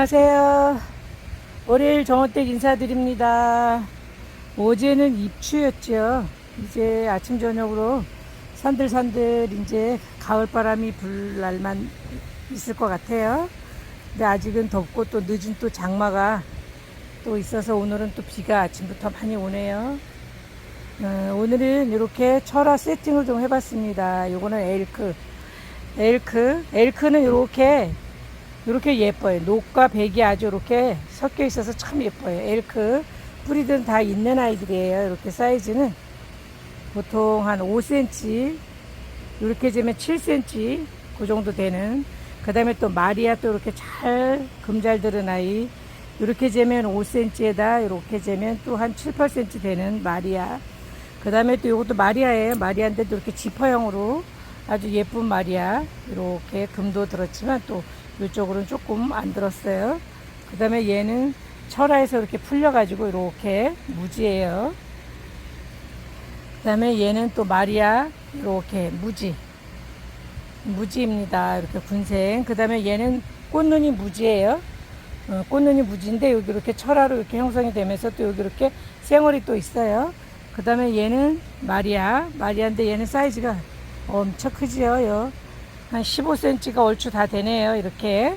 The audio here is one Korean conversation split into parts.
안녕하세요. 월요일 정원댁 인사드립니다. 어제는 입추였죠. 이제 아침 저녁으로 산들산들 이제 가을 바람이 불 날만 있을 것 같아요. 근데 아직은 덥고 또 늦은 또 장마가 또 있어서 오늘은 또 비가 아침부터 많이 오네요. 어, 오늘은 이렇게 철화 세팅을 좀 해봤습니다. 요거는 엘크. 엘크. 엘크는 이렇게 이렇게 예뻐요. 녹과 백이 아주 이렇게 섞여 있어서 참 예뻐요. 엘크 뿌리들은 다 있는 아이들이에요. 이렇게 사이즈는 보통 한 5cm 이렇게 재면 7cm 그 정도 되는 그 다음에 또 마리아 또 이렇게 잘 금잘 들은 아이 이렇게 재면 5cm에다 이렇게 재면 또 한 7, 8cm 되는 마리아 그 다음에 또 이것도 마리아예요. 마리아인데 도 이렇게 지퍼형으로 아주 예쁜 마리아 이렇게 금도 들었지만 또 이쪽으로는 조금 안 들었어요. 그 다음에 얘는 철화에서 이렇게 풀려가지고 이렇게 무지예요. 그 다음에 얘는 또 마리아 이렇게 무지 무지입니다. 이렇게 군생. 그 다음에 얘는 꽃눈이 무지예요. 어, 꽃눈이 무지인데 여기 이렇게 철화로 이렇게 형성이 되면서 또 여기 이렇게 생얼이 또 있어요. 그 다음에 얘는 마리아 마리아인데 얘는 사이즈가 엄청 크지요. 요. 한 15cm가 얼추 다 되네요. 이렇게.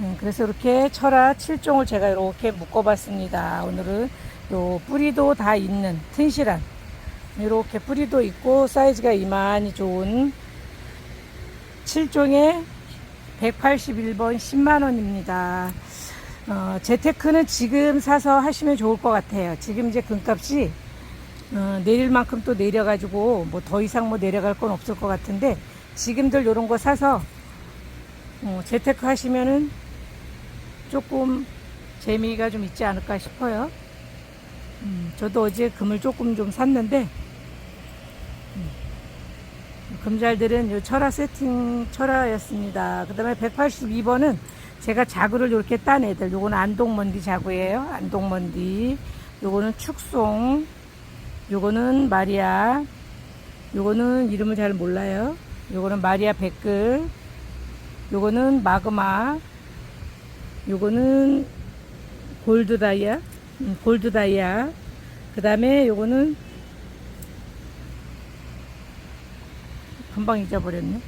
음, 그래서 이렇게 철화 7종을 제가 이렇게 묶어봤습니다. 오늘은 요 뿌리도 다 있는 튼실한 이렇게 뿌리도 있고 사이즈가 이만히 좋은 7종에 181번 10만원입니다. 어, 재테크는 지금 사서 하시면 좋을 것 같아요. 지금 이제 금값이 어, 내릴 만큼 또 내려가지고 뭐 더 이상 뭐 내려갈 건 없을 것 같은데 지금들 요런 거 사서 어, 재테크 하시면은 조금 재미가 좀 있지 않을까 싶어요. 음, 저도 어제 금을 조금 좀 샀는데 음, 금잘들은 요 철화 세팅 철화였습니다. 그 다음에 182번은 제가 자구를 이렇게 딴 애들 요거는 안동먼디 자구예요. 안동먼디 요거는 축송 요거는 마리아 요거는 이름을 잘 몰라요. 요거는 마리아 백글, 요거는 마그마, 요거는 골드 다이아, 음, 골드 다이아. 그 다음에 요거는 금방 잊어버렸네.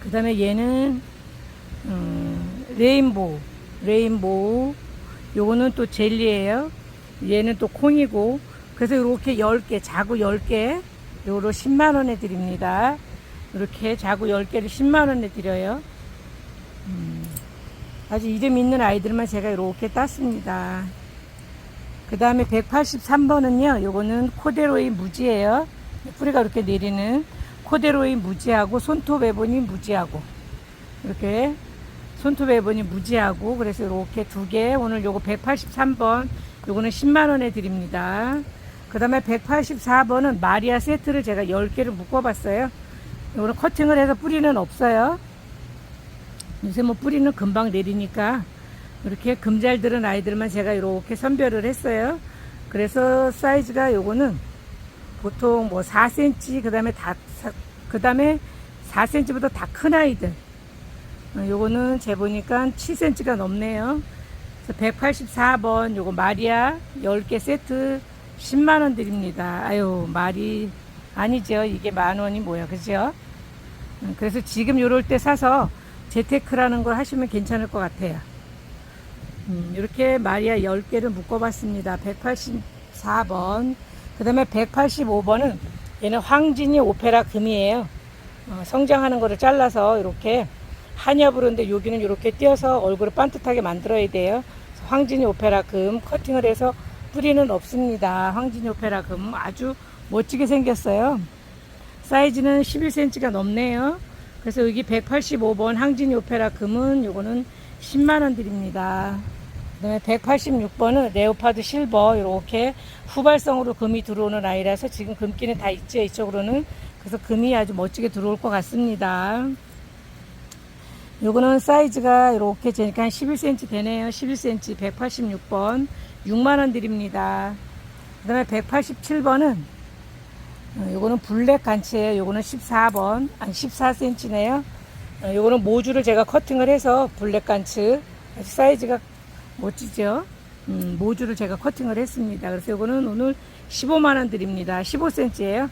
그 다음에 얘는 음, 레인보우, 레인보우. 요거는 또 젤리예요. 얘는 또 콩이고. 그래서 이렇게 10개, 자구 10개. 요로 10만원에 드립니다. 이렇게 자구 10개를 10만원에 드려요. 음, 아주 이름 있는 아이들만 제가 이렇게 땄습니다. 그 다음에 183번은요, 요거는 코데로이 무지예요. 뿌리가 이렇게 내리는 코데로이 무지하고 손톱 에보니 무지하고 이렇게 손톱 에보니 무지하고 그래서 이렇게 두 개 오늘 요거 183번 요거는 10만원에 드립니다. 그 다음에 184번은 마리아 세트를 제가 10개를 묶어봤어요. 이거는 커팅을 해서 뿌리는 없어요. 요새 뭐 뿌리는 금방 내리니까 이렇게 금잘 들은 아이들만 제가 이렇게 선별을 했어요. 그래서 사이즈가 요거는 보통 뭐 4cm 그 다음에 다, 그 다음에 4cm보다 다 큰 아이들. 어, 요거는 재보니까 7cm가 넘네요. 184번 요거 마리아 10개 세트 10만 원 드립니다. 아유, 말이 아니죠. 이게 만 원이 뭐야. 그죠? 음, 그래서 지금 요럴 때 사서 재테크라는 걸 하시면 괜찮을 것 같아요. 음, 이렇게 마리아 10개를 묶어봤습니다. 184번. 그 다음에 185번은 얘는 황진이 오페라 금이에요. 어, 성장하는 거를 잘라서 이렇게 한엽으로 인데 여기는 이렇게 띄어서 얼굴을 반듯하게 만들어야 돼요. 황진이 오페라 금 커팅을 해서 뿌리는 없습니다. 황진이 오페라 금 아주 멋지게 생겼어요. 사이즈는 11cm가 넘네요. 그래서 여기 185번 황진이 오페라 금은 요거는 10만원 드립니다. 그다음에 186번은 레오파드 실버 이렇게 후발성으로 금이 들어오는 아이라서 지금 금기는 다 있죠 이쪽으로는 그래서 금이 아주 멋지게 들어올 것 같습니다. 요거는 사이즈가 이렇게 재니까 한 11cm 되네요. 11cm 186번 6만원 드립니다. 그 다음에 187번은 요거는 블랙 간치예요. 요거는 14번, 아니 14cm네요. 어, 요거는 모주를 제가 커팅을 해서 블랙 아주 사이즈가 멋지죠. 음, 모주를 제가 커팅을 했습니다. 그래서 요거는 오늘 15만 원 드립니다. 15cm예요.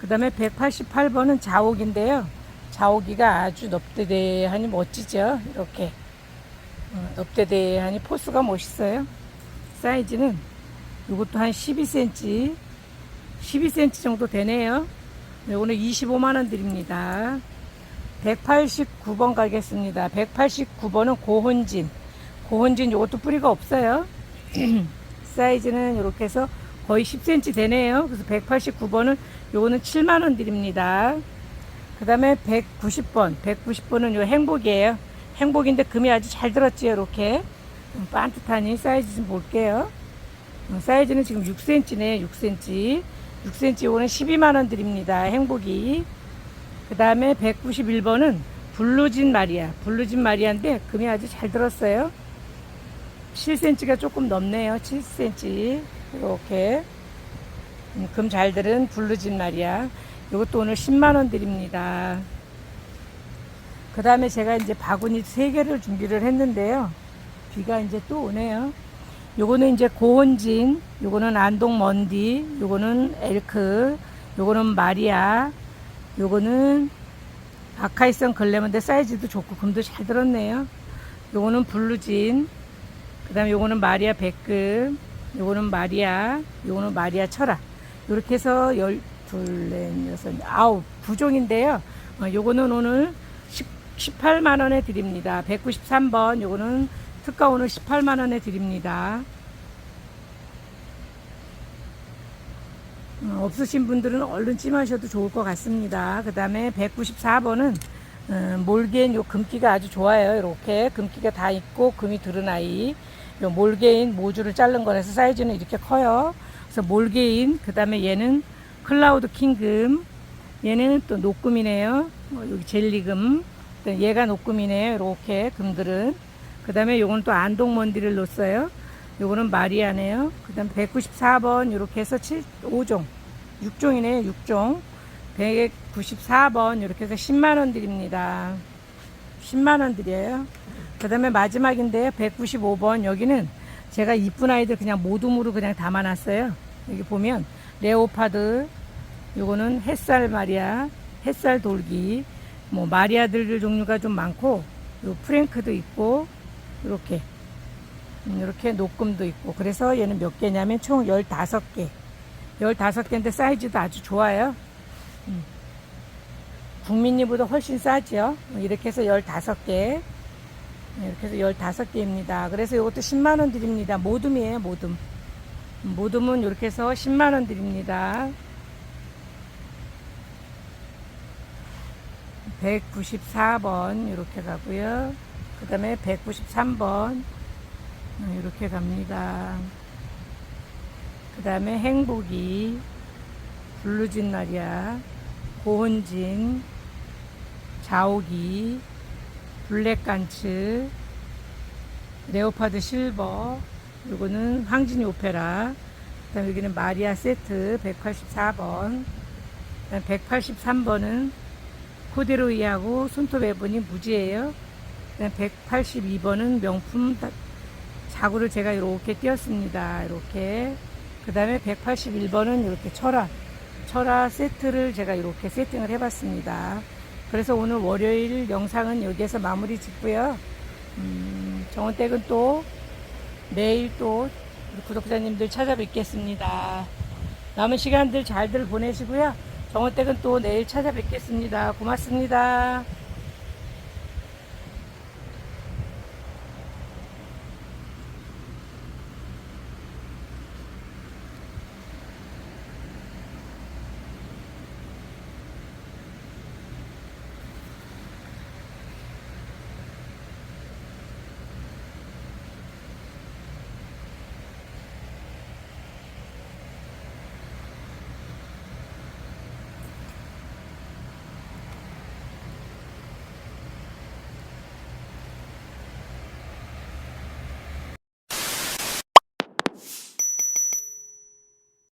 그 다음에 188번은 자옥인데요. 자옥이가 아주 넙대대하니 멋지죠. 이렇게 어, 넙대대하니 포스가 멋있어요. 사이즈는 이것도 한 12cm, 12cm 정도 되네요. 요거는 25만 원 드립니다. 189번 가겠습니다. 189번은 고혼진. 고혼진 요것도 뿌리가 없어요. 사이즈는 이렇게 해서 거의 10cm 되네요. 그래서 189번은 요거는 7만 원 드립니다. 그 다음에 190번. 190번은 요 행복이에요. 행복인데 금이 아주 잘 들었지요. 이렇게. 음, 반듯하니 사이즈 좀 볼게요. 어, 사이즈는 지금 6cm네. 6cm. 6cm 요거는 12만 원 드립니다. 행복이. 그 다음에 191번은 블루진 마리아. 블루진 마리아인데 금이 아주 잘 들었어요. 7cm가 조금 넘네요. 7cm. 이렇게. 음, 금잘 들은 블루진 마리아. 이것도 오늘 10만원 드립니다. 그 다음에 제가 이제 바구니 3개를 준비를 했는데요. 비가 이제 또 오네요. 요거는 이제 고원진, 요거는 안동 먼디, 요거는 엘크, 요거는 마리아, 요거는 아카이성 글래머인데 사이즈도 좋고 금도 잘 들었네요. 요거는 블루진, 그 다음에 요거는 마리아 백금, 요거는 마리아, 요거는 마리아 철아. 요렇게 해서 열, 둘, 넷, 여섯, 아홉, 구종인데요. 어, 요거는 오늘 10, 18만원에 드립니다. 193번, 요거는 특가 오늘 18만원에 드립니다. 어, 없으신 분들은 얼른 찜하셔도 좋을 것 같습니다. 그 다음에 194번은 어, 몰개인 요 금기가 아주 좋아요. 이렇게 금기가 다 있고 금이 들은 아이. 요 몰개인 모주를 자른 거라서 사이즈는 이렇게 커요. 그래서 몰개인 그 다음에 얘는 클라우드 킹금 얘는 또 녹금이네요. 어, 여기 젤리금 또 얘가 녹금이네요. 이렇게 금들은 그 다음에 요거는 또 안동먼디를 놓았어요. 요거는 마리아네요. 그 다음 194번 이렇게 해서 7, 5종 6종이네요. 6종 194번 이렇게 해서 10만원 드립니다. 10만원 드려요. 그 다음에 마지막인데요. 195번 여기는 제가 이쁜 아이들 그냥 모둠으로 그냥 담아놨어요. 여기 보면 레오파드 요거는 햇살 마리아 햇살 돌기 뭐 마리아들 종류가 좀 많고 요 프랭크도 있고 이렇게. 이렇게 녹금도 있고. 그래서 얘는 몇 개냐면 총 15개. 15개인데 사이즈도 아주 좋아요. 음. 국민이보다 훨씬 싸죠. 이렇게 해서 15개. 이렇게 해서 15개입니다. 그래서 이것도 10만원 드립니다. 모둠이에요 모둠. 모둠은 이렇게 해서 10만원 드립니다. 194번 이렇게 가고요 그 다음에 193번. 이렇게 갑니다. 그 다음에 행복이 블루진 날이야. 고혼진 자옥이 블랙간츠 레오파드 실버 요거는 황진이 오페라. 그 다음에 여기는 마리아 세트 184번. 183번은 코데로이하고 손톱 에보니 무지예요 182번은 명품 다- 자구를 제가 이렇게 띄었습니다 이렇게 그 다음에 181번은 이렇게 철화 철화 세트를 제가 이렇게 세팅을 해봤습니다 그래서 오늘 월요일 영상은 여기에서 마무리 짓고요 음, 정원댁은 또 내일 또 구독자님들 찾아뵙겠습니다. 남은 시간들 잘들 보내시고요. 정원댁은 또 내일 찾아뵙겠습니다. 고맙습니다.